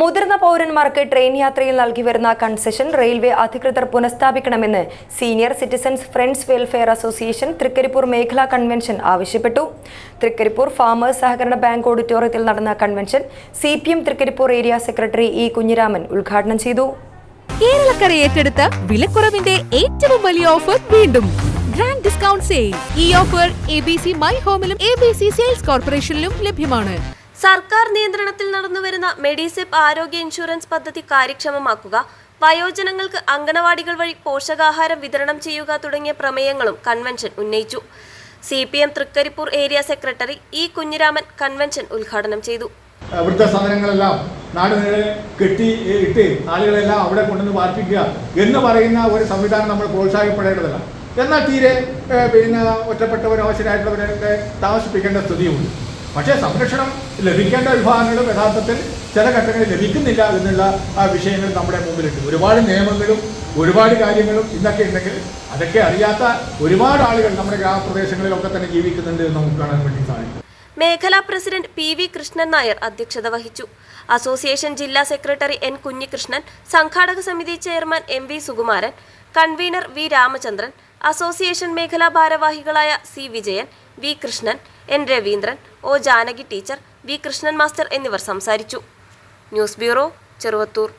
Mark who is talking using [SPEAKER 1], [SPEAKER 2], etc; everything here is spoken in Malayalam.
[SPEAKER 1] മുതിർന്ന പൗരന്മാർക്ക് ട്രെയിൻ യാത്രയിൽ നൽകി വരുന്ന കൺസെഷൻ റെയിൽവേ അധികൃതർ പുനഃസ്ഥാപിക്കണമെന്ന് senior citizens friends welfare association Thrikaripur മേഖലാ കൺവെൻഷൻ ആവശ്യപ്പെട്ടു. തൃക്കരിപ്പൂർ ഫാമേഴ്സ് സഹകരണ ബാങ്ക് ഓഡിറ്റോറിയത്തിൽ നടന്ന convention C P M Thrikaripur area secretary E Kunhiraman ഉദ്ഘാടനം ചെയ്തു.
[SPEAKER 2] കേരളക്കര ഏറ്റെടുത്ത വിലക്കുറവിന്റെ ഏറ്റവും വലിയ ഓഫർ വീണ്ടും. ഗ്രാൻഡ് ഡിസ്കൗണ്ട് സെയിൽ ഈ offer A B C my ഹോമിലും A B C sales കോർപ്പറേഷനിലും ലഭ്യമാണ്.
[SPEAKER 3] സർക്കാർ നിയന്ത്രണത്തിൽ നടന്നുവരുന്ന മെഡിസെപ്പ് ആരോഗ്യ ഇൻഷുറൻസ് പദ്ധതി കാര്യക്ഷമമാക്കുക വയോജനങ്ങൾക്ക് അങ്കണവാടികൾ വഴി പോഷകാഹാരം വിതരണം ചെയ്യുക തുടങ്ങിയ പ്രമേയങ്ങളും കൺവെൻഷൻ ഉന്നയിച്ചു. C P M Thrikaripur area secretary E Kunhiraman convention ഉദ്ഘാടനം ചെയ്തു.
[SPEAKER 4] നാട് നേരെ കെട്ടി ഇട്ട് ആളുകളെല്ലാം അവിടെ കൊണ്ടുവന്ന് പാർപ്പിക്കുക എന്ന് പറയുന്ന ഒരു സംവിധാനം നമ്മൾ പ്രോത്സാഹിപ്പെടേണ്ടതല്ല എന്നാൽ തീരെ പിന്നെ ഒറ്റപ്പെട്ടവരോ അവശരായിട്ടുള്ളവരെ താമസിപ്പിക്കേണ്ട സ്ഥിതിയുണ്ട് പക്ഷേ സംരക്ഷണം ലഭിക്കേണ്ട വിഭാഗങ്ങളും യഥാർത്ഥത്തിൽ ചില ഘട്ടങ്ങളിൽ ലഭിക്കുന്നില്ല എന്നുള്ള ആ വിഷയങ്ങൾ നമ്മുടെ മുമ്പിലുണ്ട്. ഒരുപാട് നിയമങ്ങളും ഒരുപാട് കാര്യങ്ങളും ഇന്നൊക്കെ ഉണ്ടെങ്കിൽ അതൊക്കെ അറിയാത്ത ഒരുപാട് ആളുകൾ നമ്മുടെ ഗ്രാമപ്രദേശങ്ങളിലൊക്കെ തന്നെ ജീവിക്കുന്നുണ്ട് എന്ന് നമുക്ക് കാണാൻ വേണ്ടി സാധിക്കും.
[SPEAKER 3] മേഖലാ president P V Krishnan Nair അധ്യക്ഷത വഹിച്ചു. അസോസിയേഷൻ ജില്ലാ സെക്രട്ടറി എൻ കുഞ്ഞികൃഷ്ണൻ സംഘാടക സമിതി chairman M V Sukumaran convener V Ramachandran association മേഖലാ ഭാരവാഹികളായ C Vijayan V Krishnan N Raveendran O Janaki teacher V Krishnan master എന്നിവർ സംസാരിച്ചു. News bureau Cheruvathur.